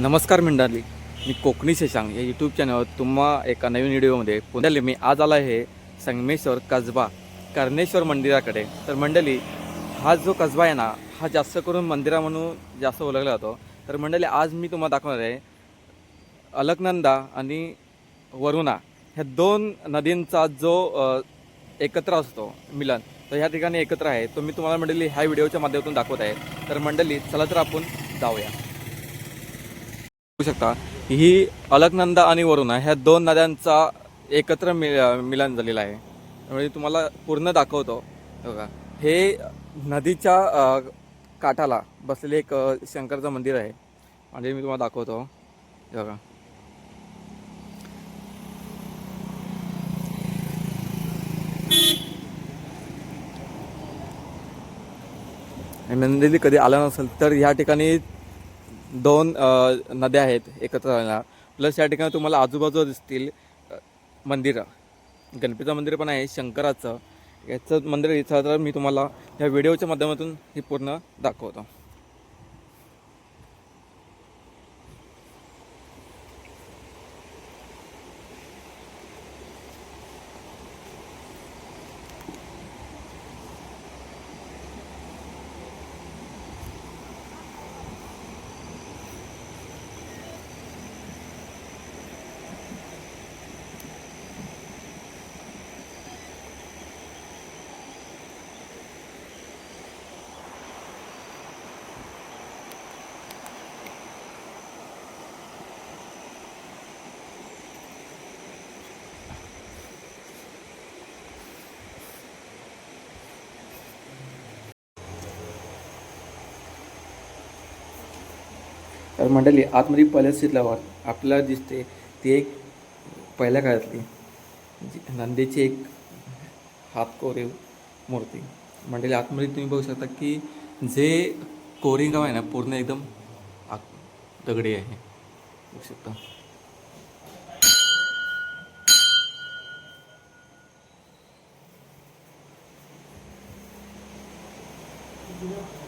नमस्कार मंडळी मी कोकणी शशांक या यूट्यूब चॅनलवर तुम्हा एका नवीन व्हिडिओमध्ये पुण्याला मी आज आला आहे संगमेश्वर कसबा कर्णेश्वर मंदिराकडे. तर मंडळी हा जो कसबा आहे ना हा जास्त करून मंदिरा म्हणून जास्त ओळखला जातो. तर मंडळी आज मी तुम्हाला दाखवणार आहे अलकनंदा आणि वरुणा. ह्या दोन नदींचा जो एकत्र असतो मिलन तर ह्या ठिकाणी एकत्र आहे. तो मी तुम्हाला मंडळी ह्या व्हिडिओच्या माध्यमातून दाखवत आहे. तर मंडळी चला तर आपण जाऊया. शकता. ही अलकनंदा आणि वरुणा ह्या दोन नद्यांचा एकत्र मि मिलन झालेला आहे. त्यामुळे तुम्हाला पूर्ण दाखवतो. हे बघा. हे नदीच्या काठाला बसलेले एक शंकरचं मंदिर आहे. म्हणजे मी तुम्हाला दाखवतो. हे बघा मंदिर कधी आलं नसेल तर ह्या ठिकाणी दोन नद्या आहेत एकत्र राहणार प्लस या ठिकाणी तुम्हाला आजूबाजूला दिसतील मंदिरं. गणपतीचं मंदिर पण आहे शंकराचं. याचं मंदिर इथं तर मी तुम्हाला या व्हिडिओच्या माध्यमातून हे पूर्ण दाखवतो. तर मंडळी आतमध्ये पहिल्या सीटलावर आपल्याला दिसते ती एक पहिल्या काळातली नंदेची एक हात कोरीव मूर्ती मंडळी आतमध्ये तुम्ही बघू शकता की जे कोरिंगाव आहे ना पूर्ण एकदम दगडी आहे बघू शकता Yeah.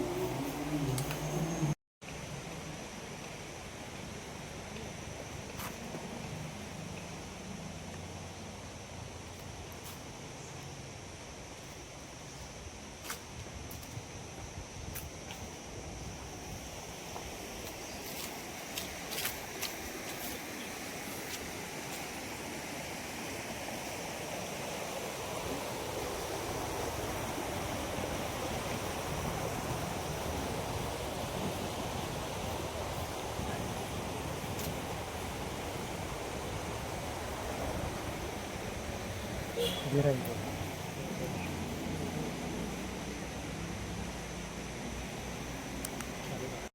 ぐらいで。